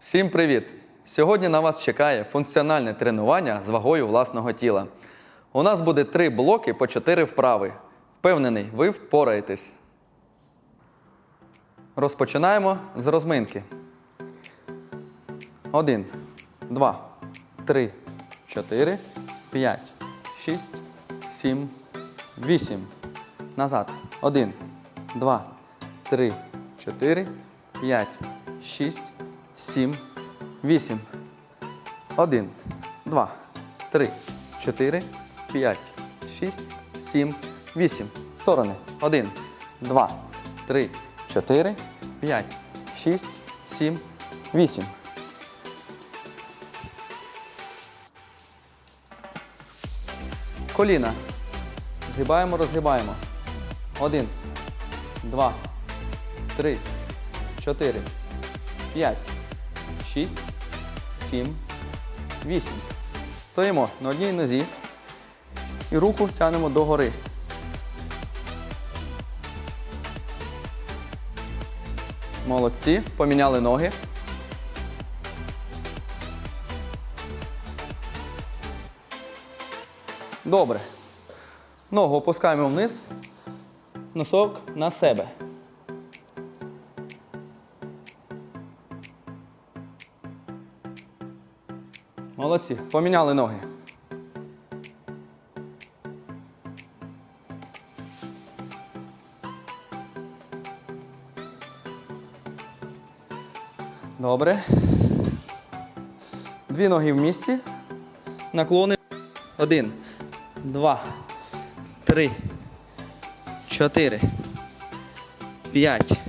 Всім привіт! Сьогодні на вас чекає функціональне тренування з вагою власного тіла. У нас буде три блоки по чотири вправи. Впевнений, ви впораєтесь. Розпочинаємо з розминки. Один, два, три, чотири, п'ять, шість, сім, вісім. Назад. Один, два, три, чотири, п'ять, шість, сім, вісім. Один, два, три, чотири, п'ять, шість, сім, вісім. Сторони. Один, два, три, чотири, п'ять, шість, сім, вісім. Коліна. Згибаємо, розгибаємо. Один, два, три, чотири, п'ять, шість, сім, вісім. Стоїмо на одній нозі і руку тягнемо догори. Молодці. Поміняли ноги. Добре. Ногу опускаємо вниз, носок на себе. Молодці. Поміняли ноги. Добре. Дві ноги в місці. Наклони. Один, два, три, чотири, п'ять,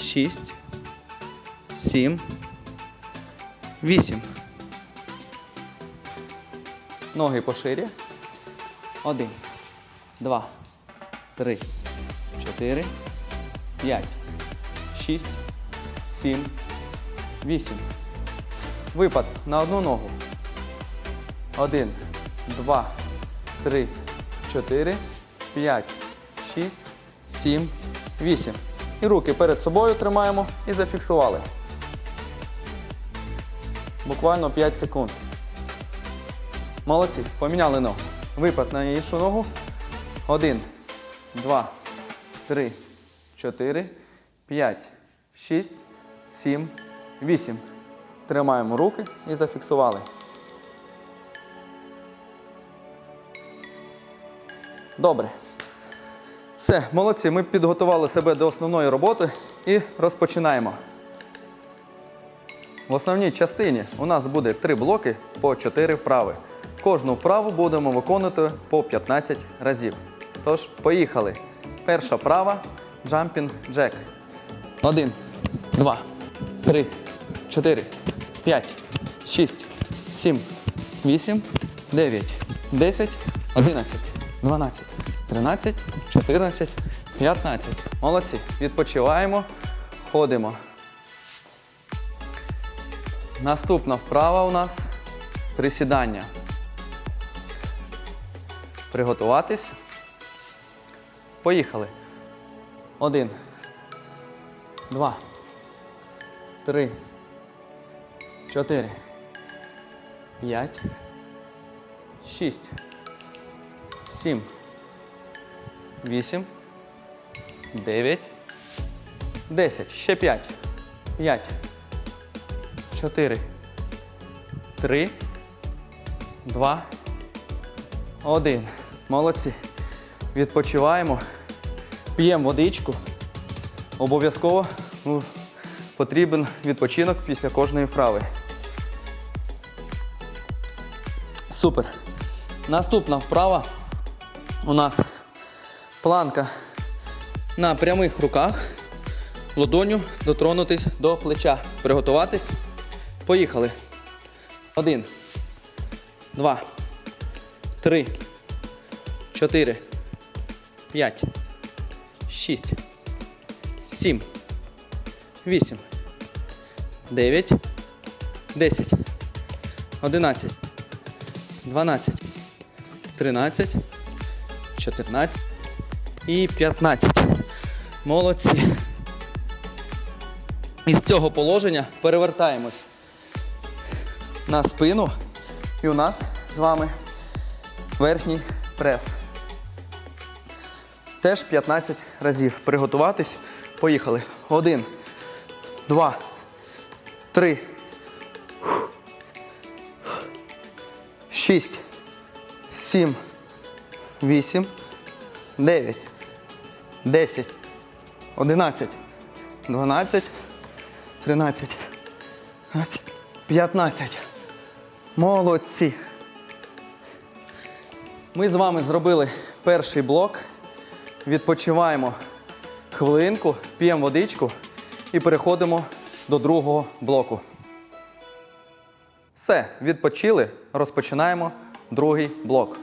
шість, сім, вісім. Ноги поширі. Один, два, три, чотири, п'ять, шість, сім, вісім. Випад на одну ногу. Один, два, три, чотири, п'ять, шість, сім, вісім. І руки перед собою тримаємо і зафіксували. Буквально 5 секунд. Молодці. Поміняли ногу. Випад на іншу ногу. Один, два, три, чотири, п'ять, шість, сім, вісім. Тримаємо руки і зафіксували. Добре. Все, молодці. Ми підготували себе до основної роботи і розпочинаємо. В основній частині у нас буде три блоки по 4 вправи. Кожну вправу будемо виконувати по 15 разів. Тож, поїхали. Перша вправа Jumping Jack. Один, два, три, чотири, п'ять, шість, сім, вісім, дев'ять, десять, одинадцять, дванадцять, тринадцять, чотирнадцять, п'ятнадцять. Молодці. Відпочиваємо, ходимо. Наступна вправа у нас присідання. Приготуватись. Поїхали. Один. Два. Три. Чотири. П'ять. Шість. Сім. Вісім. Дев'ять. Десять. Ще п'ять. П'ять. Чотири. Три. Два. Один. Молодці. Відпочиваємо. П'ємо водичку. Обов'язково ну, потрібен відпочинок після кожної вправи. Супер. Наступна вправа у нас планка на прямих руках. Ладоню дотронутись до плеча. Приготуватись. Поїхали. Один. Два. Три. Чотири. П'ять. Шість. Сім. Вісім. Дев'ять. Десять. Одинадцять. Дванадцять. Тринадцять. Чотирнадцять. І п'ятнадцять. Молодці. із цього положення перевертаємось на спину. І у нас з вами верхній прес. Теж 15 разів. Приготуватись. Поїхали. Один, два, три, шість, сім, вісім, дев'ять, десять, одинадцять, дванадцять, тринадцять, п'ятнадцять. Молодці. Ми з вами зробили перший блок. Відпочиваємо хвилинку, п'ємо водичку і переходимо до другого блоку. Все, відпочили. Розпочинаємо другий блок.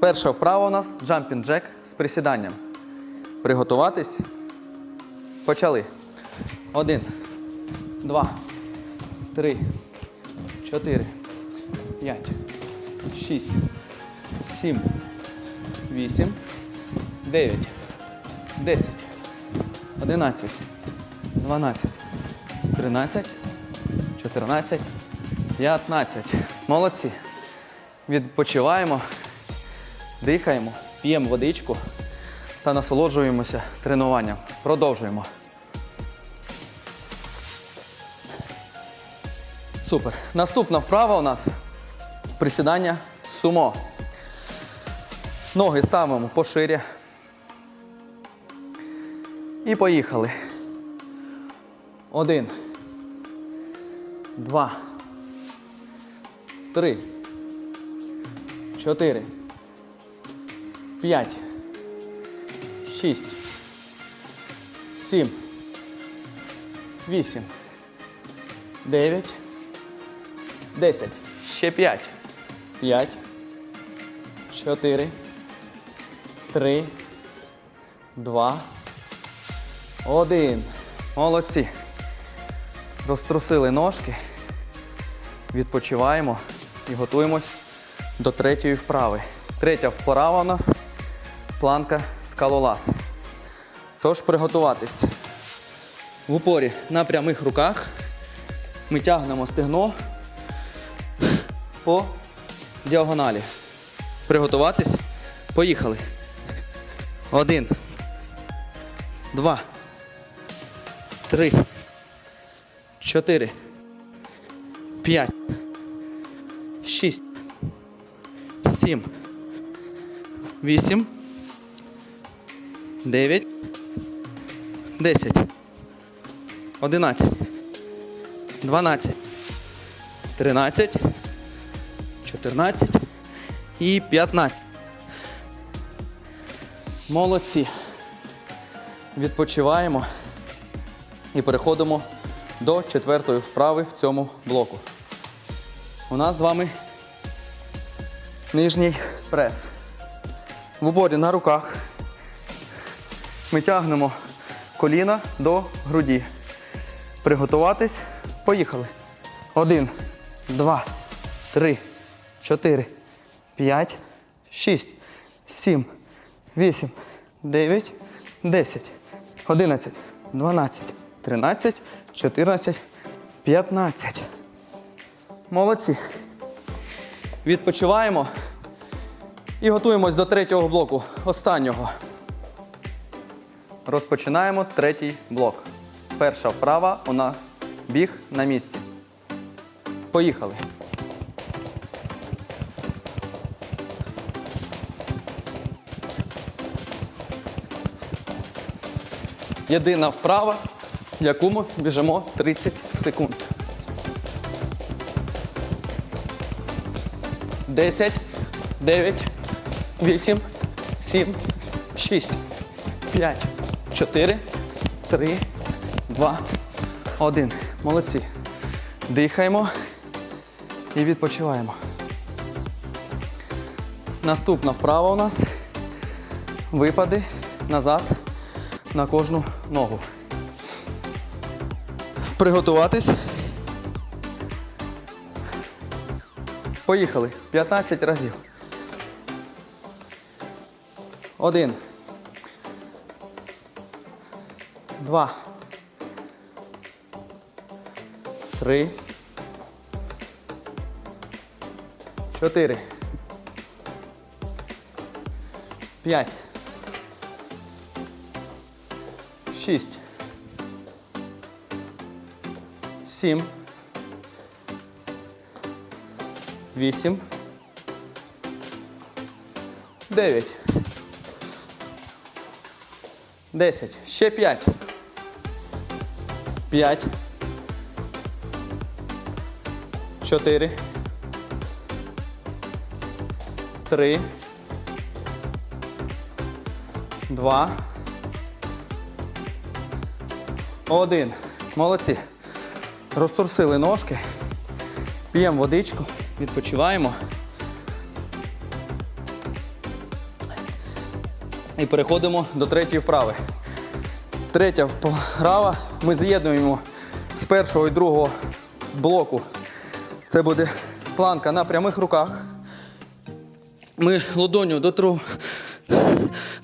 Перша вправа у нас jumping jack з присіданням. Приготуватись. Почали. Один, два, три, чотири, п'ять, шість, сім, вісім, дев'ять, десять, одинадцять, дванадцять, тринадцять, чотирнадцять, п'ятнадцять. Молодці. Відпочиваємо, дихаємо, п'ємо водичку та насолоджуємося тренуванням. Продовжуємо. Супер. Наступна вправа у нас присідання сумо. Ноги ставимо поширі. І поїхали. Один. Два. Три. Чотири. П'ять. Шість. Сім. Вісім. Дев'ять. Десять. Ще п'ять. П'ять. Чотири. Три. Два. Один. Молодці. Розтрусили ножки. Відпочиваємо і готуємось до третьої вправи. Третя вправа у нас планка скалолаз. Тож приготуватись. В упорі на прямих руках ми тягнемо стегно по діагоналі. Приготуватись. Поїхали. Один. Два. Три. Чотири. П'ять. Шість. Сім. Вісім. Дев'ять. Десять. Одинадцять. Дванадцять. Тринадцять. Чотирнадцять. І п'ятнадцять. Молодці. Відпочиваємо і переходимо до четвертої вправи в цьому блоку. У нас з вами нижній прес. В уборі на руках ми тягнемо коліна до груді. Приготуватись. Поїхали. Один, два, три, чотири, п'ять, шість, сім, вісім, дев'ять, десять, одинадцять, дванадцять, тринадцять, чотирнадцять, п'ятнадцять. Молодці. Відпочиваємо і готуємось до третього блоку, останнього. Розпочинаємо третій блок. Перша вправа у нас біг на місці. Поїхали. Єдина вправа, яку ми біжимо 30 секунд. 10, 9, 8, 7, 6, 5, 4, 3, 2, 1. Молодці. Дихаємо і відпочиваємо. Наступна вправа у нас. Випади назад на кожну ногу. Приготуватись. Поїхали. 15 разів. Один. Два. Три. Чотири. П'ять. Шість. Сім. Вісім. Дев'ять. Десять. Ще п'ять. П'ять. Чотири. Три. Два. Один. Молодці. Розсурсили ножки. П'ємо водичку, відпочиваємо. І переходимо до третьої вправи. Третя вправа. Ми з'єднуємо з першого і другого блоку. Це буде планка на прямих руках. Ми ладоню дотру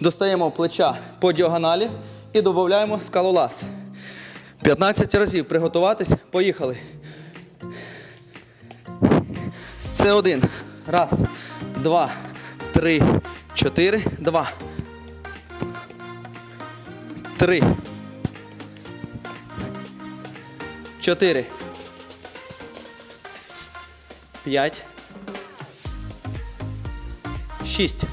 достаємо плеча по діагоналі і додаємо скалолаз. 15 разів приготуватись. Поїхали. Це один. Раз, два, три, чотири, два. Три. Чотири. П'ять. Шість.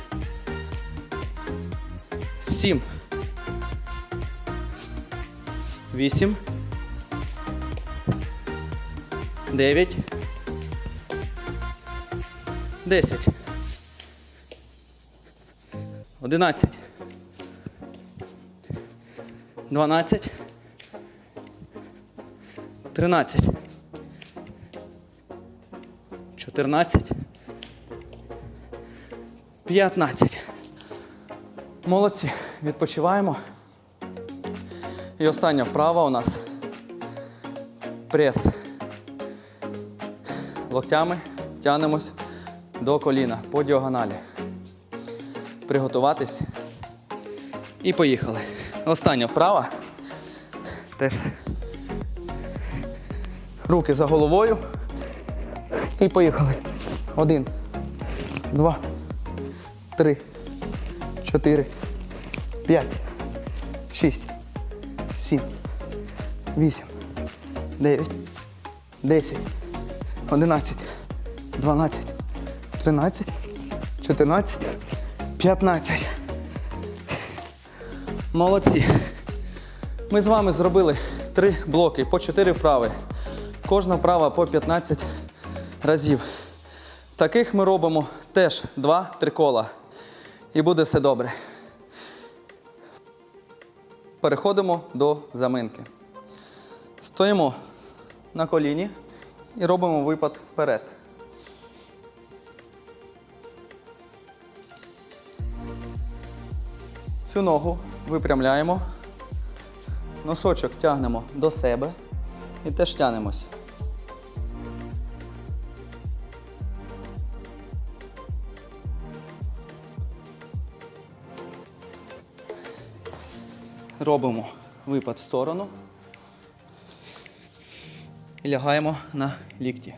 Сім. Вісім. Дев'ять. Десять. Одинадцять. Дванадцять. Тринадцять. Чотирнадцять. П'ятнадцять. Молодці. Відпочиваємо. І остання вправа у нас прес. Локтями тягнемось до коліна по діагоналі. Приготуватись. І поїхали. Остання вправа. Теж. Руки за головою. І поїхали. Один, два, три, чотири, п'ять, шість, сім, вісім, дев'ять, десять, одинадцять, дванадцять, тринадцять, чотирнадцять, п'ятнадцять. Молодці. Ми з вами зробили три блоки по 4 вправи. Кожна вправа по 15 разів. Таких ми робимо теж 2-3 кола. І буде все добре. Переходимо до заминки. Стоїмо на коліні і робимо випад вперед. Цю ногу випрямляємо. Носочок тягнемо до себе і теж тягнемось. Робимо випад в сторону і лягаємо на лікті.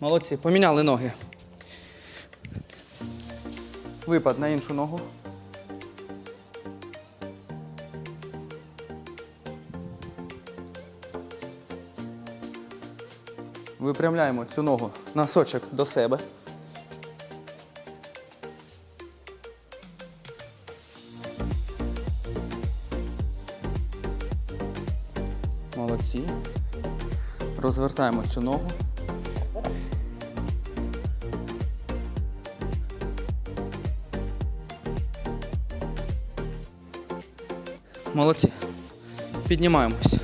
Молодці, поміняли ноги. Випад на іншу ногу. Випрямляємо цю ногу носочок до себе. Молодці. Розвертаємо цю ногу. Молодці. Піднімаємось.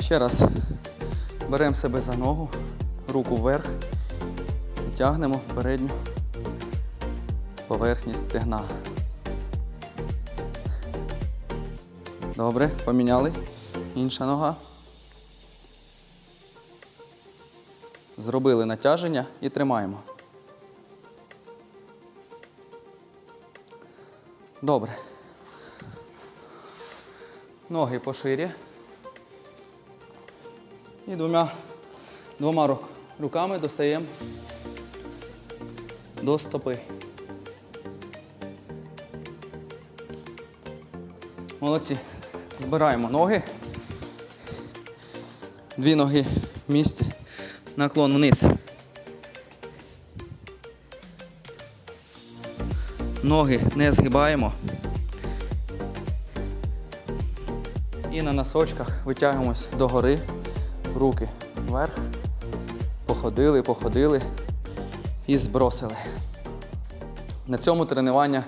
Ще раз беремо себе за ногу, руку вверх, тягнемо передню поверхність стегна. Добре, поміняли. Інша нога. Зробили натяження і тримаємо. Добре. Ноги поширі. І двома, двома рук, руками достаємо до стопи. Молодці. Збираємо ноги. Дві ноги в місці. Наклон вниз. Ноги не згибаємо. І на носочках витягуємось догори. Руки вверх. Походили, походили і збросили. На цьому тренування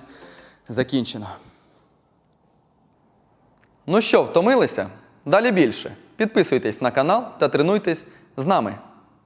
закінчено. Ну що, втомилися? Далі більше. Підписуйтесь на канал та тренуйтесь з нами.